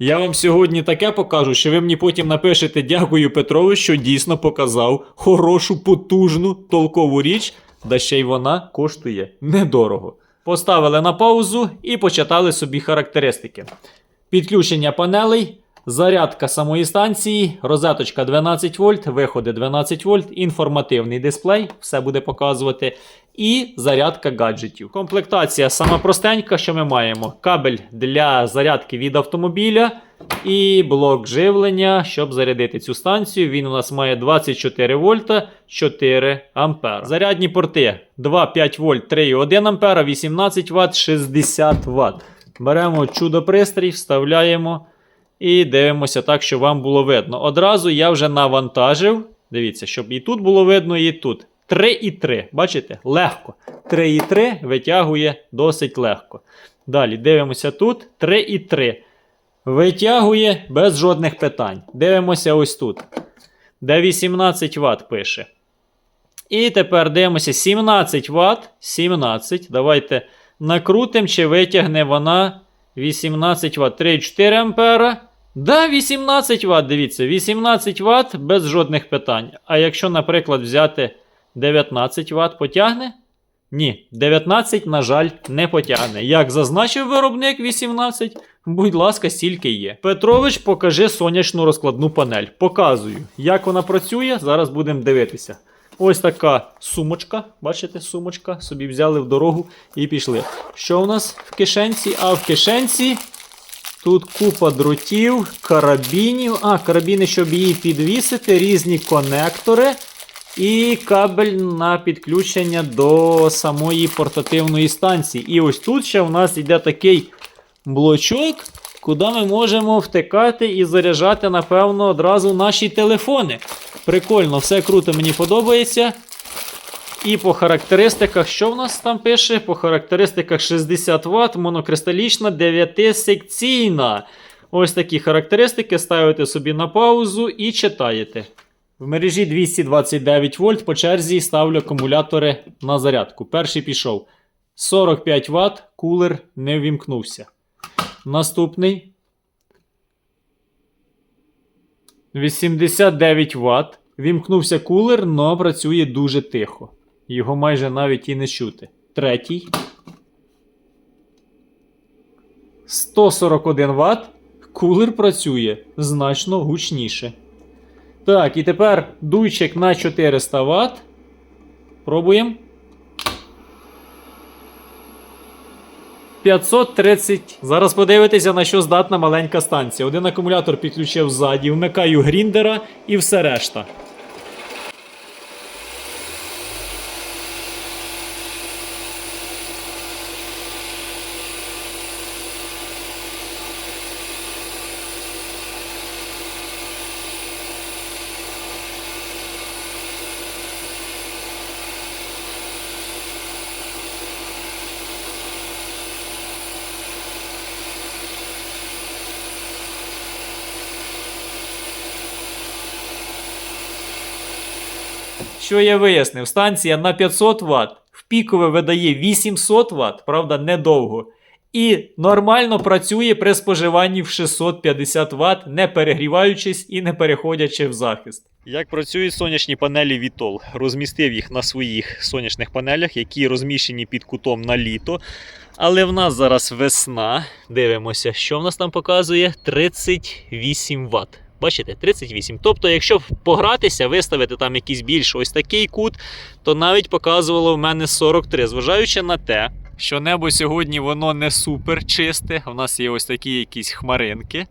Я вам сьогодні таке покажу, що ви мені потім напишете дякую Петрові, що дійсно показав хорошу, потужну, толкову річ, да ще й вона коштує недорого. Поставили на паузу і почитали собі характеристики. Підключення панелей, зарядка самої станції, розеточка 12 вольт, виходи 12 вольт, інформативний дисплей, все буде показувати. І зарядка гаджетів. Комплектація сама простенька, що ми маємо: кабель для зарядки від автомобіля і блок живлення, щоб зарядити цю станцію. Він у нас має 24 вольта 4 ампера. Зарядні порти 2, 5 вольт, 3,1 ампера, 18 Вт, 60 Вт. Беремо чудо-пристрій, вставляємо і дивимося так, щоб вам було видно. Одразу я вже навантажив. Дивіться, щоб і тут було видно, і тут. 3,3. Бачите? Легко. 3,3 витягує досить легко. Далі дивимося тут. 3,3. Витягує без жодних питань. Дивимося ось тут. Де 18 Вт пише. І тепер дивимося 17 Вт. 17. Давайте накрутимо, чи витягне вона 18 Вт. 3,4 ампера. Да, 18 Вт, дивіться, 18 Вт без жодних питань. А якщо, наприклад, взяти 19 Вт, потягне? Ні, 19, на жаль, не потягне. Як зазначив виробник 18, будь ласка, стільки є. Петрович, покажи сонячну розкладну панель. Показую, як вона працює. Зараз будемо дивитися. Ось така сумочка. Бачите, сумочка. Собі взяли в дорогу і пішли. Що у нас в кишенці? А в кишенці Тут купа дротів, карабінів. А, карабіни, щоб її підвісити, різні конектори і кабель на підключення до самої портативної станції. І ось тут ще в нас йде такий блочок, куди ми можемо втикати і заряджати, напевно, одразу наші телефони. Прикольно, все круто, мені подобається. І по характеристиках, що в нас там пише? По характеристиках 60 Вт, монокристалічна, 9-секційна. Ось такі характеристики ставите собі на паузу і читаєте. В мережі 229 вольт по черзі ставлю акумулятори на зарядку. Перший пішов. 45 Вт, кулер не ввімкнувся. Наступний. 89 Вт. Вімкнувся кулер, але працює дуже тихо. Його майже навіть і не чути. Третій. 141 Вт. Кулер працює значно гучніше. Так, і тепер дуйчик на 400 Вт. Пробуємо. 530. Зараз подивитися, на що здатна маленька станція. Один акумулятор підключив ззаді, вмикаю гріндера і все решта. Що я вияснив? Станція на 500 Вт, в пікове видає 800 Вт, правда, недовго. І нормально працює при споживанні в 650 Вт, не перегріваючись і не переходячи в захист. Як працюють сонячні панелі Vitol? Розмістив їх на своїх сонячних панелях, які розміщені під кутом на літо. Але в нас зараз весна. Дивимося, що в нас там показує 38 Вт. Бачите, 38. Тобто, якщо погратися, виставити там якийсь більш ось такий кут, то навіть показувало в мене 43, зважаючи на те, що небо сьогодні воно не супер чисте. У нас є ось такі якісь хмаринки.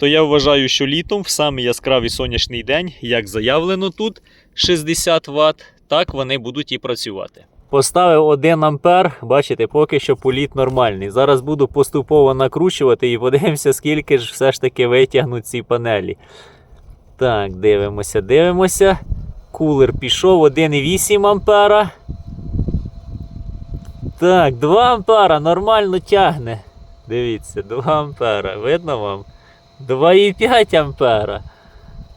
То я вважаю, що літом, в самий яскравий сонячний день, як заявлено тут 60 Вт, так вони будуть і працювати. Поставив 1 ампер, бачите, поки що політ нормальний. Зараз буду поступово накручувати і подивимося, скільки ж все ж таки витягнуть ці панелі. Так, дивимося, дивимося. Кулер пішов 1,8 ампера. Так, 2 ампера нормально тягне. Дивіться, 2 ампера. Видно вам? 2,5 ампера.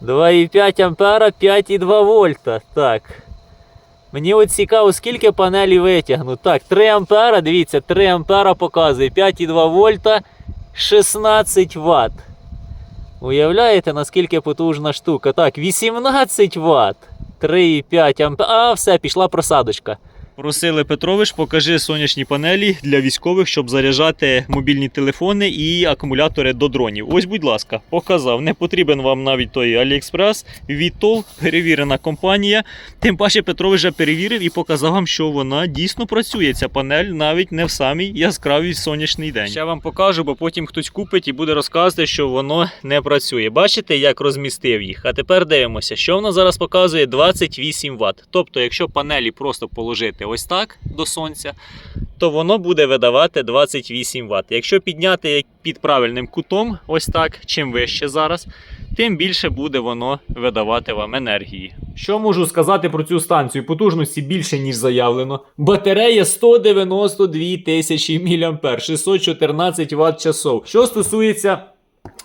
2,5 ампера, 5,2 вольта. Так. Мені от цікаво, скільки панелі витягну. Так, 3 ампера, дивіться, 3 ампера показує, 5,2 вольта, 16 Вт. Уявляєте, наскільки потужна штука? Так, 18 Вт, 3,5 ампера. А, все, пішла просадочка. Просили Петрович, покажи сонячні панелі для військових, щоб заряджати мобільні телефони і акумулятори до дронів. Ось, будь ласка, показав. Не потрібен вам навіть той AliExpress, Vitol, перевірена компанія. Тим паче Петрович вже перевірив і показав вам, що вона дійсно працює. Ця панель навіть не в самий яскравий сонячний день. Ще вам покажу, бо потім хтось купить і буде розказувати, що воно не працює. Бачите, як розмістив їх? А тепер дивимося, що воно зараз показує 28 Вт. Тобто, якщо панелі просто положити ось так до сонця, то воно буде видавати 28 Вт. Якщо підняти під правильним кутом, ось так, чим вище зараз, тим більше буде воно видавати вам енергії. Що можу сказати про цю станцію? Потужності більше, ніж заявлено. Батарея 192 тисячі мА, 614 Вт часов. Що стосується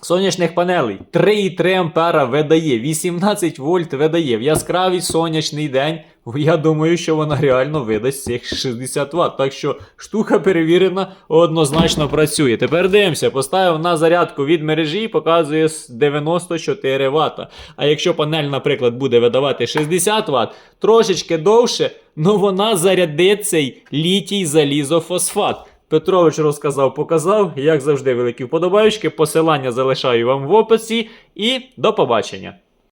сонячних панелей, 3,3 ампера видає, 18 вольт видає в яскравий сонячний день. Я думаю, що вона реально видасть цих 60 Вт. Так що штука перевірена, однозначно працює. Тепер дивимося, поставив на зарядку від мережі, показує 94 Вт. А якщо панель, наприклад, буде видавати 60 Вт, трошечки довше, ну вона зарядить цей літій залізофосфат. Петрович розказав, показав. Як завжди, великі вподобайки. Посилання залишаю вам в описі. І до побачення.